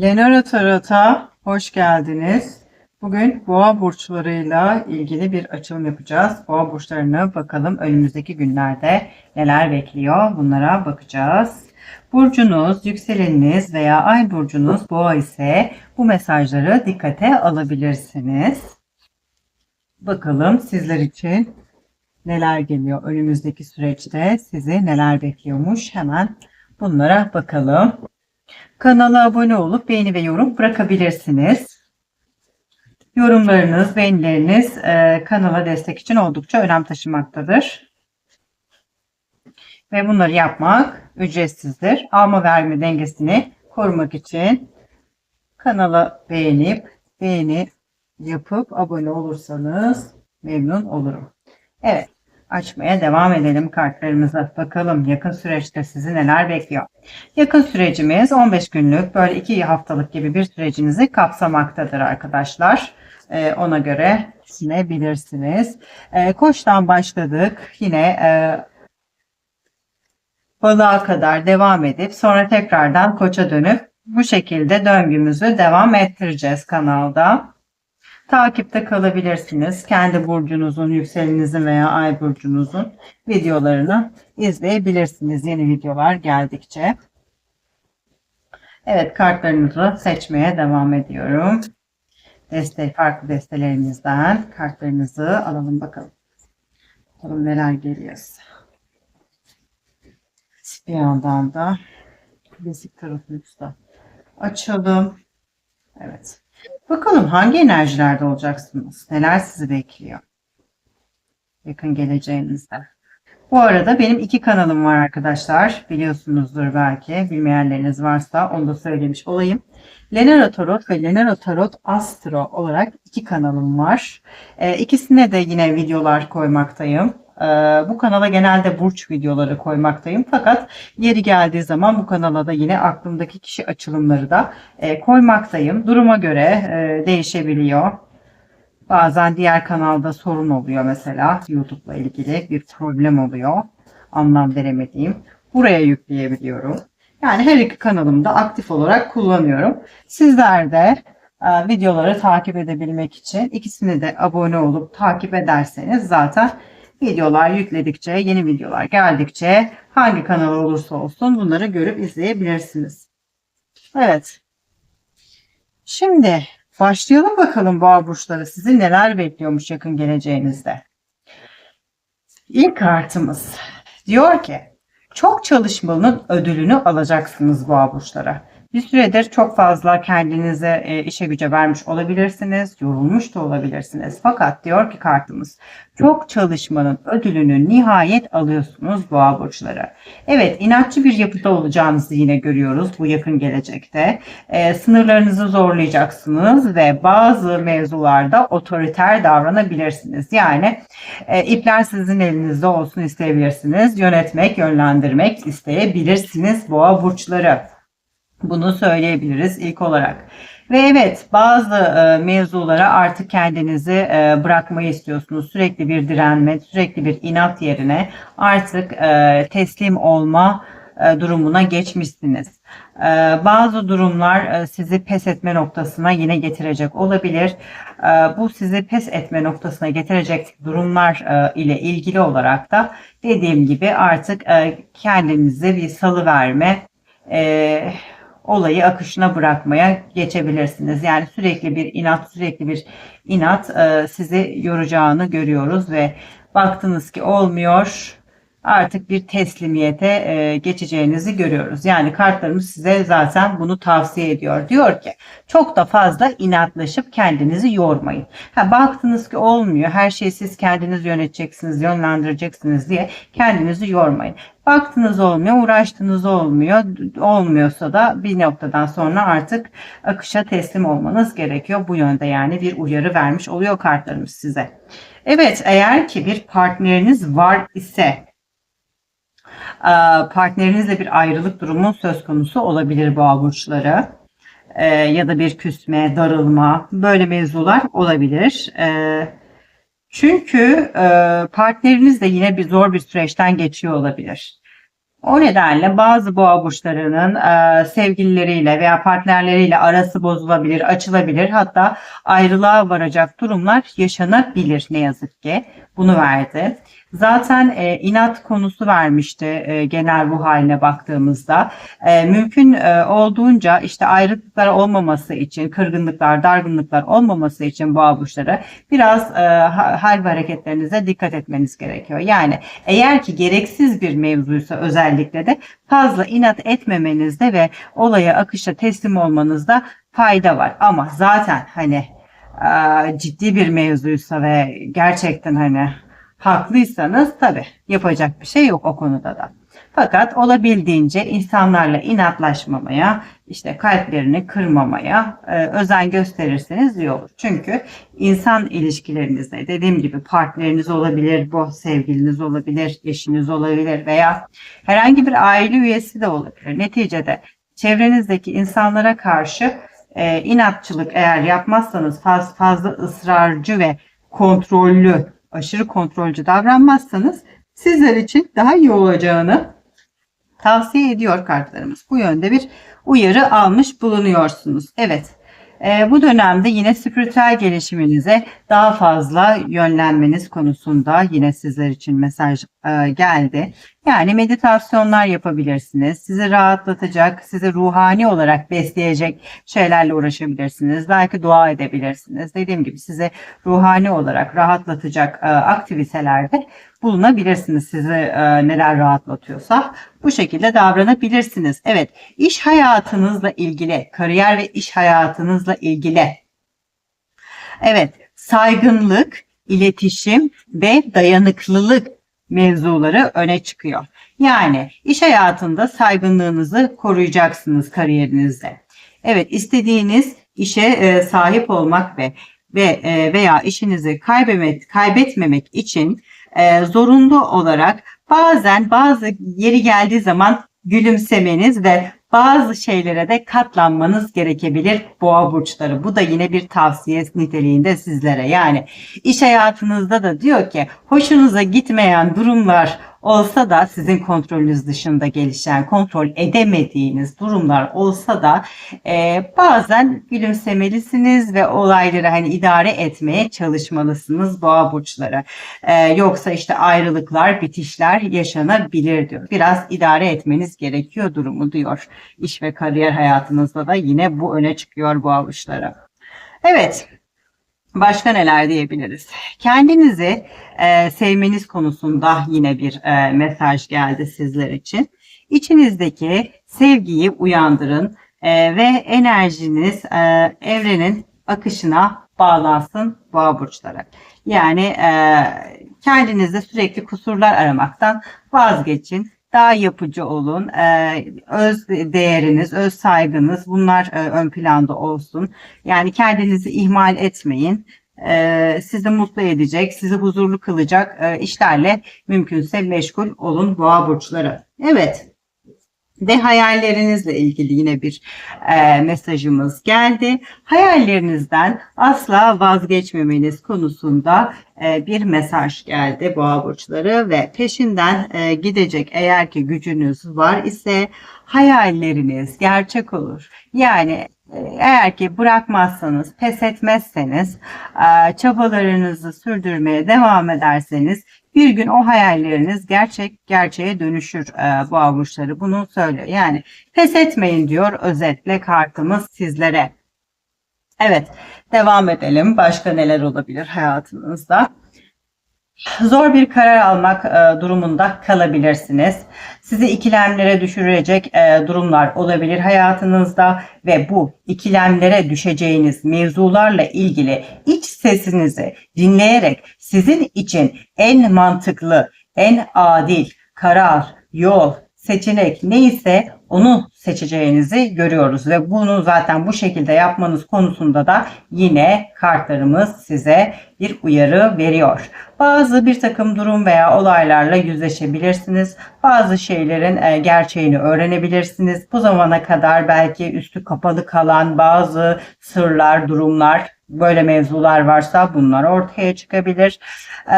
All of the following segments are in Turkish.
Lenora Tarot'a hoş geldiniz. Bugün boğa burçlarıyla ilgili bir açılım yapacağız. Boğa burçlarını bakalım önümüzdeki günlerde neler bekliyor bunlara bakacağız. Burcunuz, yükseleniniz veya ay burcunuz boğa ise bu mesajları dikkate alabilirsiniz. Bakalım sizler için neler geliyor önümüzdeki süreçte sizi neler bekliyormuş hemen bunlara bakalım. Kanala abone olup beğeni ve yorum bırakabilirsiniz. Yorumlarınız, beğenileriniz e, kanala destek için oldukça önem taşımaktadır. Ve bunları yapmak ücretsizdir. Alma verme dengesini korumak için kanala beğenip beğeni yapıp abone olursanız memnun olurum. Evet açmaya devam edelim kartlarımıza. Bakalım yakın süreçte sizi neler bekliyor. Yakın sürecimiz 15 günlük böyle 2 haftalık gibi bir sürecinizi kapsamaktadır arkadaşlar. Ee, ona göre düşünebilirsiniz. Ee, koçtan başladık. Yine e, balığa kadar devam edip sonra tekrardan koça dönüp bu şekilde döngümüzü devam ettireceğiz kanalda. Takipte kalabilirsiniz. Kendi burcunuzun, yükselenizin veya ay burcunuzun videolarını izleyebilirsiniz yeni videolar geldikçe. Evet kartlarınızı seçmeye devam ediyorum. Deste, farklı destelerimizden kartlarınızı alalım bakalım. Bakalım neler geliyor. Bir yandan da klasik tarafımızı da açalım. Evet. Bakalım hangi enerjilerde olacaksınız? Neler sizi bekliyor? Yakın geleceğinizde. Bu arada benim iki kanalım var arkadaşlar. Biliyorsunuzdur belki. Bilmeyenleriniz varsa onu da söylemiş olayım. Lenara Tarot ve Lenara Tarot Astro olarak iki kanalım var. Ee, ikisine de yine videolar koymaktayım. Ee, bu kanala genelde burç videoları koymaktayım. Fakat yeri geldiği zaman bu kanala da yine aklımdaki kişi açılımları da e, koymaktayım. Duruma göre e, değişebiliyor. Bazen diğer kanalda sorun oluyor mesela YouTube'la ilgili bir problem oluyor. Anlam veremediğim. Buraya yükleyebiliyorum. Yani her iki kanalımda aktif olarak kullanıyorum. Sizler de e, videoları takip edebilmek için ikisini de abone olup takip ederseniz zaten videolar yükledikçe, yeni videolar geldikçe hangi kanal olursa olsun bunları görüp izleyebilirsiniz. Evet. Şimdi başlayalım bakalım boğa burçları sizi neler bekliyormuş yakın geleceğinizde. İlk kartımız diyor ki çok çalışmanın ödülünü alacaksınız boğa burçlara. Bir süredir çok fazla kendinize e, işe güce vermiş olabilirsiniz, yorulmuş da olabilirsiniz. Fakat diyor ki kartımız çok çalışmanın ödülünü nihayet alıyorsunuz boğa burçları. Evet inatçı bir yapıda olacağınızı yine görüyoruz bu yakın gelecekte. E, sınırlarınızı zorlayacaksınız ve bazı mevzularda otoriter davranabilirsiniz. Yani e, ipler sizin elinizde olsun isteyebilirsiniz. Yönetmek, yönlendirmek isteyebilirsiniz boğa burçları. Bunu söyleyebiliriz ilk olarak. Ve evet bazı e, mevzulara artık kendinizi e, bırakmayı istiyorsunuz. Sürekli bir direnme, sürekli bir inat yerine artık e, teslim olma e, durumuna geçmişsiniz. E, bazı durumlar e, sizi pes etme noktasına yine getirecek olabilir. E, bu sizi pes etme noktasına getirecek durumlar e, ile ilgili olarak da dediğim gibi artık e, kendinize bir salı verme, e, olayı akışına bırakmaya geçebilirsiniz. Yani sürekli bir inat, sürekli bir inat e, sizi yoracağını görüyoruz ve baktınız ki olmuyor artık bir teslimiyete e, geçeceğinizi görüyoruz. Yani kartlarımız size zaten bunu tavsiye ediyor. Diyor ki çok da fazla inatlaşıp kendinizi yormayın. Ha, baktınız ki olmuyor her şeyi siz kendiniz yöneteceksiniz, yönlendireceksiniz diye kendinizi yormayın. Baktınız olmuyor, uğraştınız olmuyor. Olmuyorsa da bir noktadan sonra artık akışa teslim olmanız gerekiyor. Bu yönde yani bir uyarı vermiş oluyor kartlarımız size. Evet eğer ki bir partneriniz var ise partnerinizle bir ayrılık durumu söz konusu olabilir boğa burçları. Ee, ya da bir küsme, darılma böyle mevzular olabilir. Ee, çünkü e, partneriniz de yine bir zor bir süreçten geçiyor olabilir. O nedenle bazı boğa burçlarının e, sevgilileriyle veya partnerleriyle arası bozulabilir, açılabilir. Hatta ayrılığa varacak durumlar yaşanabilir ne yazık ki. Bunu verdi. Zaten e, inat konusu vermişti e, genel ruh haline baktığımızda. E, mümkün e, olduğunca işte ayrılıklar olmaması için, kırgınlıklar, dargınlıklar olmaması için boğa burçları biraz e, hal ve hareketlerinize dikkat etmeniz gerekiyor. Yani eğer ki gereksiz bir mevzuysa özellikle de fazla inat etmemenizde ve olaya akışta teslim olmanızda fayda var. Ama zaten hani e, ciddi bir mevzuysa ve gerçekten hani haklıysanız tabi yapacak bir şey yok o konuda da. Fakat olabildiğince insanlarla inatlaşmamaya, işte kalplerini kırmamaya e, özen gösterirseniz iyi olur. Çünkü insan ilişkilerinizde dediğim gibi partneriniz olabilir, bu sevgiliniz olabilir, eşiniz olabilir veya herhangi bir aile üyesi de olabilir. Neticede çevrenizdeki insanlara karşı e, inatçılık eğer yapmazsanız faz, fazla ısrarcı ve kontrollü aşırı kontrolcü davranmazsanız sizler için daha iyi olacağını tavsiye ediyor kartlarımız. Bu yönde bir uyarı almış bulunuyorsunuz. Evet. E, bu dönemde yine spiritüel gelişiminize daha fazla yönlenmeniz konusunda yine sizler için mesaj e, geldi. Yani meditasyonlar yapabilirsiniz. Sizi rahatlatacak, sizi ruhani olarak besleyecek şeylerle uğraşabilirsiniz. Belki dua edebilirsiniz. Dediğim gibi sizi ruhani olarak rahatlatacak e, aktivitelerde bulunabilirsiniz. Sizi e, neler rahatlatıyorsa bu şekilde davranabilirsiniz. Evet, iş hayatınızla ilgili, kariyer ve iş hayatınızla ilgili. Evet, saygınlık, iletişim ve dayanıklılık mevzuları öne çıkıyor. Yani iş hayatında saygınlığınızı koruyacaksınız kariyerinizde. Evet istediğiniz işe e, sahip olmak ve ve e, veya işinizi kaybetmek, kaybetmemek için e, zorunlu olarak bazen bazı yeri geldiği zaman gülümsemeniz ve bazı şeylere de katlanmanız gerekebilir boğa burçları. Bu da yine bir tavsiye niteliğinde sizlere. Yani iş hayatınızda da diyor ki hoşunuza gitmeyen durumlar olsa da sizin kontrolünüz dışında gelişen, kontrol edemediğiniz durumlar olsa da e, bazen gülümsemelisiniz ve olayları hani idare etmeye çalışmalısınız boğa burçları. E, yoksa işte ayrılıklar, bitişler yaşanabilir diyor. Biraz idare etmeniz gerekiyor durumu diyor. İş ve kariyer hayatınızda da yine bu öne çıkıyor boğa burçları. Evet, Başka neler diyebiliriz? Kendinizi e, sevmeniz konusunda yine bir e, mesaj geldi sizler için. İçinizdeki sevgiyi uyandırın e, ve enerjiniz e, evrenin akışına bağlansın boğa burçları. Yani e, kendinizde sürekli kusurlar aramaktan vazgeçin daha yapıcı olun. Ee, öz değeriniz, öz saygınız bunlar e, ön planda olsun. Yani kendinizi ihmal etmeyin. Ee, sizi mutlu edecek, sizi huzurlu kılacak e, işlerle mümkünse meşgul olun boğa burçları. Evet ve hayallerinizle ilgili yine bir e, mesajımız geldi. Hayallerinizden asla vazgeçmemeniz konusunda e, bir mesaj geldi boğa burçları ve peşinden e, gidecek eğer ki gücünüz var ise hayalleriniz gerçek olur. Yani e, eğer ki bırakmazsanız, pes etmezseniz, e, çabalarınızı sürdürmeye devam ederseniz bir gün o hayalleriniz gerçek gerçeğe dönüşür e, bu burçları. Bunu söylüyor. Yani pes etmeyin diyor özetle kartımız sizlere. Evet devam edelim. Başka neler olabilir hayatınızda? Zor bir karar almak e, durumunda kalabilirsiniz. Sizi ikilemlere düşürecek e, durumlar olabilir hayatınızda ve bu ikilemlere düşeceğiniz mevzularla ilgili iç sesinizi dinleyerek sizin için en mantıklı, en adil karar, yol, seçenek neyse onu seçeceğinizi görüyoruz ve bunu zaten bu şekilde yapmanız konusunda da yine kartlarımız size bir uyarı veriyor. Bazı bir takım durum veya olaylarla yüzleşebilirsiniz. Bazı şeylerin e, gerçeğini öğrenebilirsiniz. Bu zamana kadar belki üstü kapalı kalan bazı sırlar, durumlar böyle mevzular varsa bunlar ortaya çıkabilir. Ee,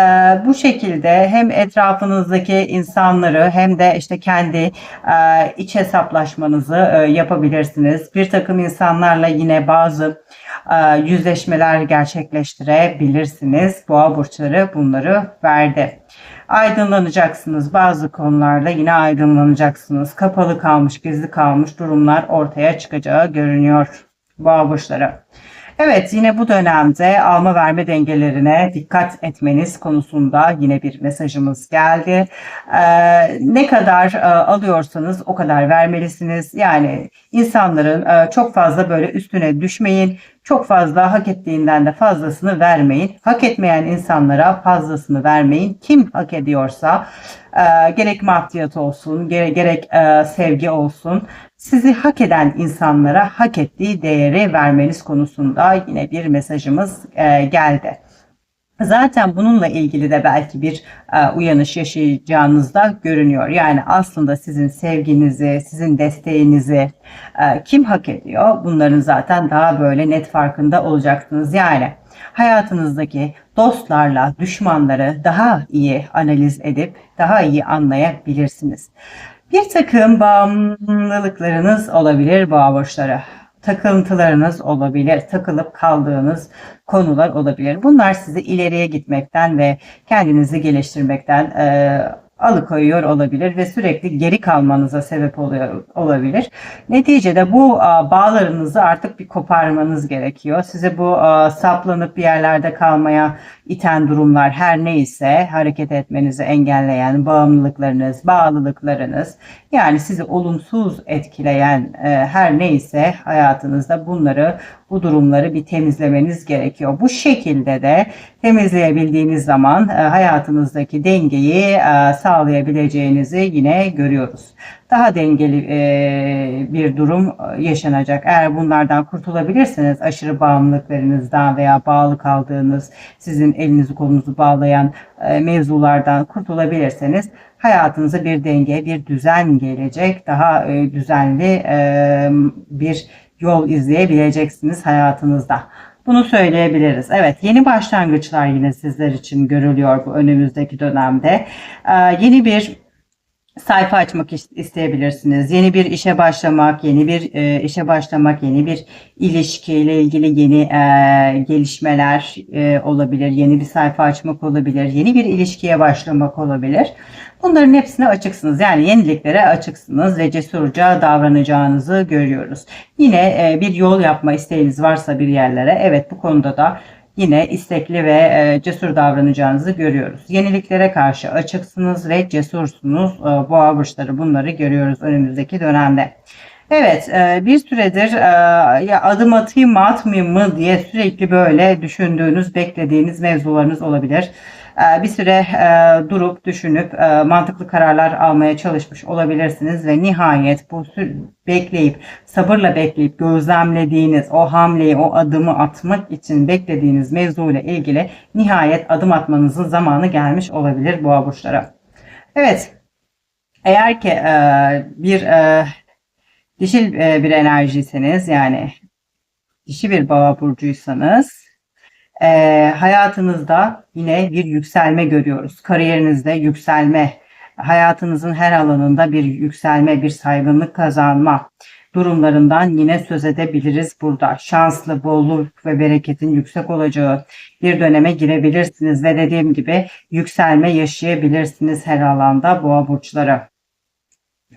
bu şekilde hem etrafınızdaki insanları hem de işte kendi e, iç hesaplaşmanızı e, yapabilirsiniz. Bir takım insanlarla yine bazı e, yüzleşmeler gerçekleştirebilirsiniz. Boğa burçları bunları verdi. Aydınlanacaksınız bazı konularda yine aydınlanacaksınız. Kapalı kalmış, gizli kalmış durumlar ortaya çıkacağı görünüyor boğa burçları. Evet yine bu dönemde alma verme dengelerine dikkat etmeniz konusunda yine bir mesajımız geldi. Ee, ne kadar e, alıyorsanız o kadar vermelisiniz. Yani insanların e, çok fazla böyle üstüne düşmeyin. Çok fazla hak ettiğinden de fazlasını vermeyin. Hak etmeyen insanlara fazlasını vermeyin. Kim hak ediyorsa e, gerek maddiyat olsun, gerek, gerek e, sevgi olsun sizi hak eden insanlara hak ettiği değeri vermeniz konusunda yine bir mesajımız e, geldi. Zaten bununla ilgili de belki bir e, uyanış yaşayacağınız da görünüyor. Yani aslında sizin sevginizi, sizin desteğinizi e, kim hak ediyor? Bunların zaten daha böyle net farkında olacaksınız. Yani hayatınızdaki dostlarla düşmanları daha iyi analiz edip daha iyi anlayabilirsiniz. Bir takım bağımlılıklarınız olabilir boğa burçları. Takıntılarınız olabilir, takılıp kaldığınız konular olabilir. Bunlar sizi ileriye gitmekten ve kendinizi geliştirmekten e, alıkoyuyor olabilir ve sürekli geri kalmanıza sebep oluyor olabilir. Neticede bu bağlarınızı artık bir koparmanız gerekiyor. Size bu saplanıp bir yerlerde kalmaya iten durumlar her neyse hareket etmenizi engelleyen bağımlılıklarınız, bağlılıklarınız yani sizi olumsuz etkileyen e, her neyse hayatınızda bunları bu durumları bir temizlemeniz gerekiyor. Bu şekilde de temizleyebildiğiniz zaman e, hayatınızdaki dengeyi e, sağlayabileceğinizi yine görüyoruz. Daha dengeli e, bir durum yaşanacak. Eğer bunlardan kurtulabilirseniz aşırı bağımlılıklarınızdan veya bağlı kaldığınız sizin elinizi kolunuzu bağlayan mevzulardan kurtulabilirseniz hayatınıza bir denge, bir düzen gelecek. Daha düzenli bir yol izleyebileceksiniz hayatınızda. Bunu söyleyebiliriz. Evet yeni başlangıçlar yine sizler için görülüyor bu önümüzdeki dönemde. Ee, yeni bir sayfa açmak isteyebilirsiniz. Yeni bir işe başlamak, yeni bir e, işe başlamak, yeni bir ilişkiyle ilgili yeni e, gelişmeler e, olabilir. Yeni bir sayfa açmak olabilir. Yeni bir ilişkiye başlamak olabilir. Bunların hepsine açıksınız. Yani yeniliklere açıksınız ve cesurca davranacağınızı görüyoruz. Yine e, bir yol yapma isteğiniz varsa bir yerlere evet bu konuda da yine istekli ve e, cesur davranacağınızı görüyoruz. Yeniliklere karşı açıksınız ve cesursunuz. E, boğa burçları bunları görüyoruz önümüzdeki dönemde. Evet bir süredir ya adım atayım mı atmayayım mı diye sürekli böyle düşündüğünüz, beklediğiniz mevzularınız olabilir. Ee, bir süre e, durup düşünüp e, mantıklı kararlar almaya çalışmış olabilirsiniz ve nihayet bu bekleyip sabırla bekleyip gözlemlediğiniz o hamleyi o adımı atmak için beklediğiniz mevzuyla ilgili nihayet adım atmanızın zamanı gelmiş olabilir boğa burçlara. Evet eğer ki e, bir dişil bir enerjiyseniz yani dişi bir boğa burcuysanız e, hayatınızda yine bir yükselme görüyoruz. Kariyerinizde yükselme, hayatınızın her alanında bir yükselme, bir saygınlık kazanma durumlarından yine söz edebiliriz burada. Şanslı, bolluk ve bereketin yüksek olacağı bir döneme girebilirsiniz ve dediğim gibi yükselme yaşayabilirsiniz her alanda boğa burçları.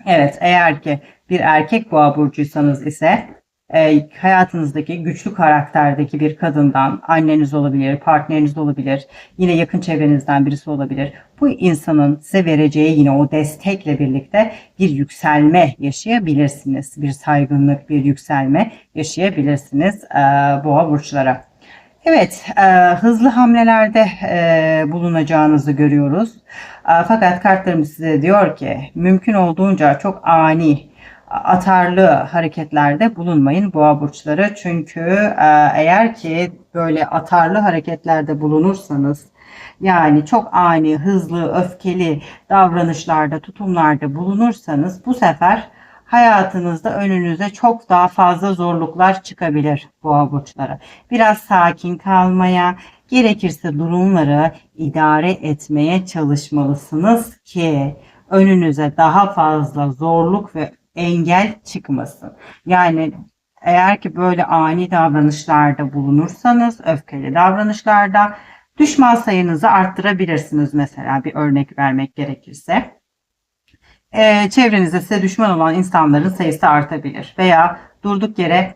Evet eğer ki bir erkek boğa burcuysanız ise e, hayatınızdaki güçlü karakterdeki bir kadından anneniz olabilir, partneriniz olabilir, yine yakın çevrenizden birisi olabilir. Bu insanın size vereceği yine o destekle birlikte bir yükselme yaşayabilirsiniz. Bir saygınlık, bir yükselme yaşayabilirsiniz e, boğa burçlara. Evet, e, hızlı hamlelerde e, bulunacağınızı görüyoruz. E, fakat kartlarımız size diyor ki mümkün olduğunca çok ani atarlı hareketlerde bulunmayın boğa burçları. Çünkü e, eğer ki böyle atarlı hareketlerde bulunursanız yani çok ani, hızlı, öfkeli davranışlarda, tutumlarda bulunursanız bu sefer hayatınızda önünüze çok daha fazla zorluklar çıkabilir boğa burçları. Biraz sakin kalmaya, gerekirse durumları idare etmeye çalışmalısınız ki önünüze daha fazla zorluk ve engel çıkmasın. Yani eğer ki böyle ani davranışlarda bulunursanız, öfkeli davranışlarda düşman sayınızı arttırabilirsiniz mesela bir örnek vermek gerekirse. Ee, çevrenizde size düşman olan insanların sayısı artabilir veya durduk yere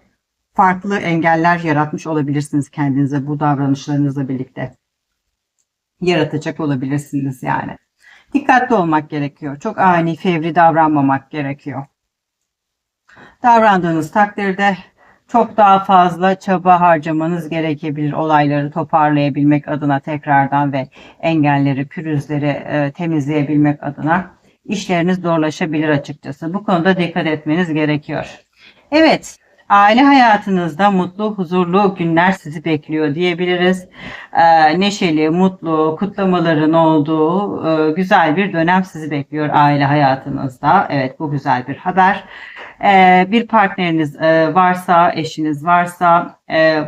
farklı engeller yaratmış olabilirsiniz kendinize bu davranışlarınızla birlikte. Yaratacak olabilirsiniz yani. Dikkatli olmak gerekiyor. Çok ani, fevri davranmamak gerekiyor. Davrandığınız takdirde çok daha fazla çaba harcamanız gerekebilir olayları toparlayabilmek adına tekrardan ve engelleri, pürüzleri e, temizleyebilmek adına işleriniz zorlaşabilir açıkçası. Bu konuda dikkat etmeniz gerekiyor. Evet, aile hayatınızda mutlu, huzurlu günler sizi bekliyor diyebiliriz. Ee, neşeli, mutlu, kutlamaların olduğu e, güzel bir dönem sizi bekliyor aile hayatınızda. Evet, bu güzel bir haber. Ee, bir partneriniz e, varsa, eşiniz varsa, e,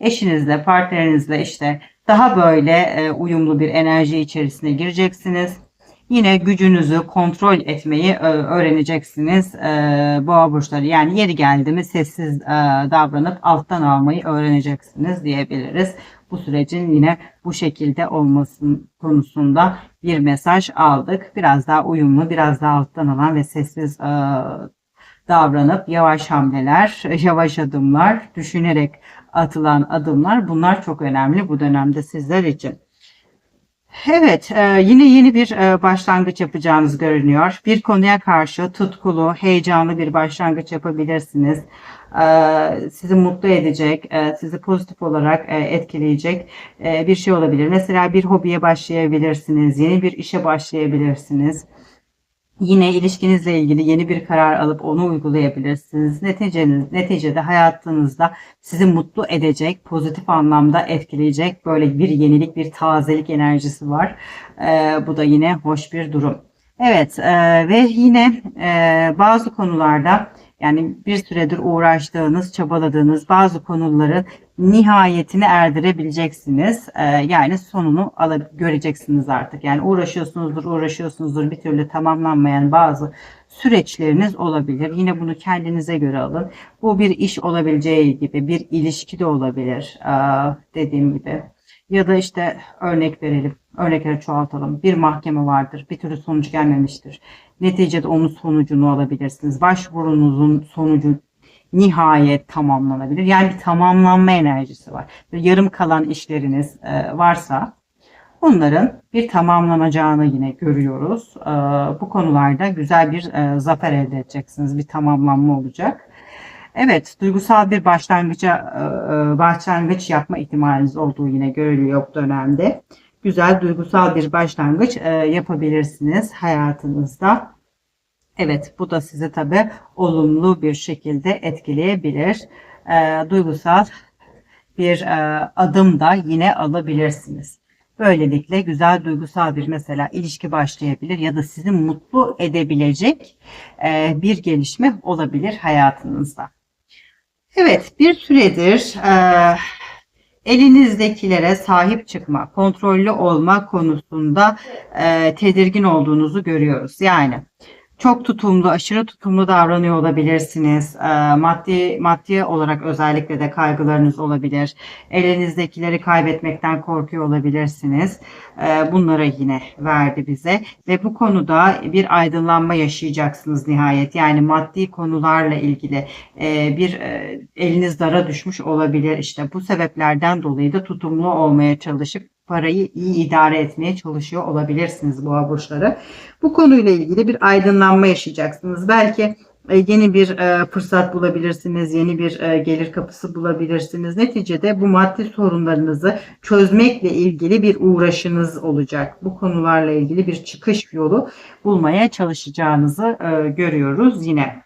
eşinizle, partnerinizle işte daha böyle uyumlu bir enerji içerisine gireceksiniz Yine gücünüzü kontrol etmeyi e, öğreneceksiniz e, boğa burçları. Yani yeri geldi mi sessiz e, davranıp alttan almayı öğreneceksiniz diyebiliriz. Bu sürecin yine bu şekilde olmasının konusunda bir mesaj aldık. Biraz daha uyumlu, biraz daha alttan alan ve sessiz davranıp yavaş hamleler, yavaş adımlar, düşünerek atılan adımlar bunlar çok önemli bu dönemde sizler için. Evet, e, yine yeni bir e, başlangıç yapacağınız görünüyor. Bir konuya karşı tutkulu, heyecanlı bir başlangıç yapabilirsiniz. E, sizi mutlu edecek, sizi pozitif olarak etkileyecek bir şey olabilir. Mesela bir hobiye başlayabilirsiniz, yeni bir işe başlayabilirsiniz. Yine ilişkinizle ilgili yeni bir karar alıp onu uygulayabilirsiniz. Neticeniz, neticede hayatınızda sizi mutlu edecek, pozitif anlamda etkileyecek böyle bir yenilik, bir tazelik enerjisi var. Ee, bu da yine hoş bir durum. Evet e, ve yine e, bazı konularda yani bir süredir uğraştığınız, çabaladığınız bazı konuların nihayetini erdirebileceksiniz. Ee, yani sonunu alıp göreceksiniz artık. Yani uğraşıyorsunuzdur, uğraşıyorsunuzdur bir türlü tamamlanmayan bazı süreçleriniz olabilir. Yine bunu kendinize göre alın. Bu bir iş olabileceği gibi bir ilişki de olabilir. Ee, dediğim gibi. Ya da işte örnek verelim. Örnekleri çoğaltalım. Bir mahkeme vardır. Bir türlü sonuç gelmemiştir. Neticede onun sonucunu alabilirsiniz. Başvurunuzun sonucu nihayet tamamlanabilir. Yani bir tamamlanma enerjisi var. Yarım kalan işleriniz e, varsa bunların bir tamamlanacağını yine görüyoruz. E, bu konularda güzel bir e, zafer elde edeceksiniz. Bir tamamlanma olacak. Evet, duygusal bir başlangıca başlangıç yapma ihtimaliniz olduğu yine görülüyor bu dönemde. Güzel duygusal bir başlangıç yapabilirsiniz hayatınızda. Evet bu da sizi tabi olumlu bir şekilde etkileyebilir. E, duygusal bir e, adım da yine alabilirsiniz. Böylelikle güzel duygusal bir mesela ilişki başlayabilir ya da sizi mutlu edebilecek e, bir gelişme olabilir hayatınızda. Evet bir süredir e, elinizdekilere sahip çıkma, kontrollü olma konusunda e, tedirgin olduğunuzu görüyoruz. Yani çok tutumlu, aşırı tutumlu davranıyor olabilirsiniz. E, maddi maddi olarak özellikle de kaygılarınız olabilir. Elinizdekileri kaybetmekten korkuyor olabilirsiniz. E, bunlara yine verdi bize ve bu konuda bir aydınlanma yaşayacaksınız nihayet. Yani maddi konularla ilgili e, bir e, eliniz dara düşmüş olabilir. İşte bu sebeplerden dolayı da tutumlu olmaya çalışıp parayı iyi idare etmeye çalışıyor olabilirsiniz boğa burçları. Bu konuyla ilgili bir aydınlanma yaşayacaksınız. Belki e, yeni bir e, fırsat bulabilirsiniz, yeni bir e, gelir kapısı bulabilirsiniz. Neticede bu maddi sorunlarınızı çözmekle ilgili bir uğraşınız olacak. Bu konularla ilgili bir çıkış yolu bulmaya çalışacağınızı görüyoruz yine.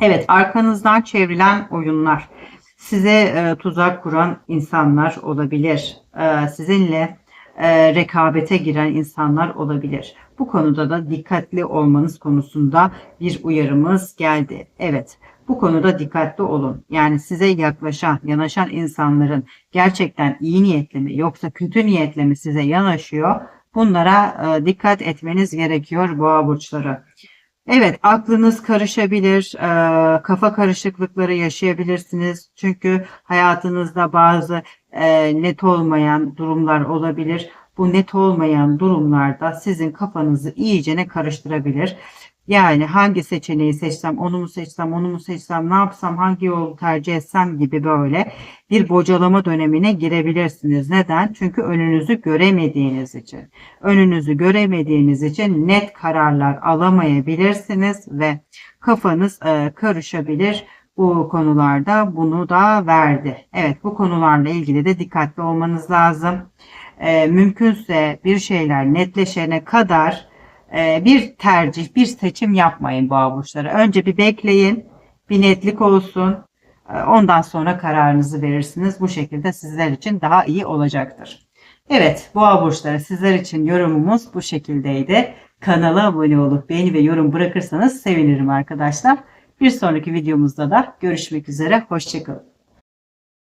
Evet, arkanızdan çevrilen oyunlar size tuzak kuran insanlar olabilir. E, sizinle e, rekabete giren insanlar olabilir. Bu konuda da dikkatli olmanız konusunda bir uyarımız geldi. Evet, bu konuda dikkatli olun. Yani size yaklaşan, yanaşan insanların gerçekten iyi niyetli mi yoksa kötü niyetle mi size yanaşıyor? Bunlara e, dikkat etmeniz gerekiyor boğa burçları. Evet, aklınız karışabilir, e, kafa karışıklıkları yaşayabilirsiniz. Çünkü hayatınızda bazı e, net olmayan durumlar olabilir. Bu net olmayan durumlarda sizin kafanızı iyicene karıştırabilir. Yani hangi seçeneği seçsem, onu mu seçsem, onu mu seçsem, ne yapsam, hangi yolu tercih etsem gibi böyle bir bocalama dönemine girebilirsiniz. Neden? Çünkü önünüzü göremediğiniz için. Önünüzü göremediğiniz için net kararlar alamayabilirsiniz ve kafanız e, karışabilir. Bu konularda bunu da verdi. Evet bu konularla ilgili de dikkatli olmanız lazım. E, mümkünse bir şeyler netleşene kadar bir tercih, bir seçim yapmayın boğa burçları. Önce bir bekleyin, bir netlik olsun. E, Ondan sonra kararınızı verirsiniz. Bu şekilde sizler için daha iyi olacaktır. Evet, boğa burçları sizler için yorumumuz bu şekildeydi. Kanala abone olup beğeni ve yorum bırakırsanız sevinirim arkadaşlar. Bir sonraki videomuzda da görüşmek üzere. Hoşçakalın.